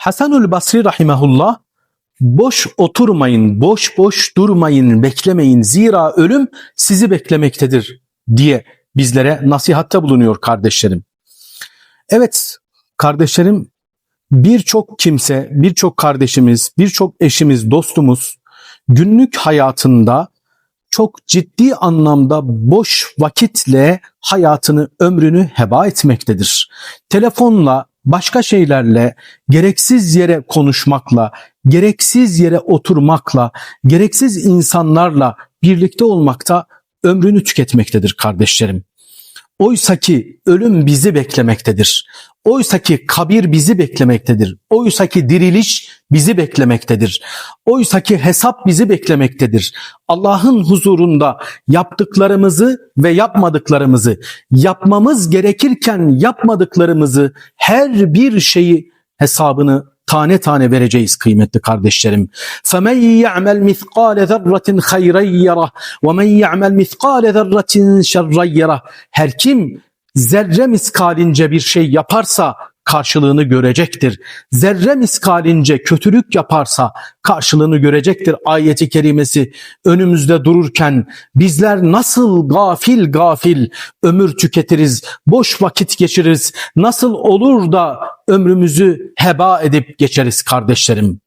Hasanül Basri rahimehullah boş oturmayın, boş boş durmayın, beklemeyin. Zira ölüm sizi beklemektedir diye bizlere nasihatta bulunuyor kardeşlerim. Evet kardeşlerim birçok kimse, birçok kardeşimiz, birçok eşimiz, dostumuz günlük hayatında çok ciddi anlamda boş vakitle hayatını, ömrünü heba etmektedir. Telefonla, başka şeylerle, gereksiz yere konuşmakla, gereksiz yere oturmakla, gereksiz insanlarla birlikte olmakta ömrünü tüketmektedir kardeşlerim. Oysa ki ölüm bizi beklemektedir. Oysa ki kabir bizi beklemektedir. Oysa ki diriliş bizi beklemektedir. Oysa ki hesap bizi beklemektedir. Allah'ın huzurunda yaptıklarımızı ve yapmadıklarımızı, yapmamız gerekirken yapmadıklarımızı her bir şeyi hesabını tane tane vereceğiz kıymetli kardeşlerim. فَمَنْ يَعْمَلْ مِثْقَالَ ذَرَّةٍ خَيْرًا يَرَهُ وَمَنْ يَعْمَلْ مِثْقَالَ ذَرَّةٍ شَرًّا يَرَهُ Her kim zerre miskalince bir şey yaparsa karşılığını görecektir. Zerre miskalince kötülük yaparsa karşılığını görecektir. Ayeti kerimesi önümüzde dururken bizler nasıl gafil gafil ömür tüketiriz, boş vakit geçiririz, nasıl olur da ömrümüzü heba edip geçeriz kardeşlerim.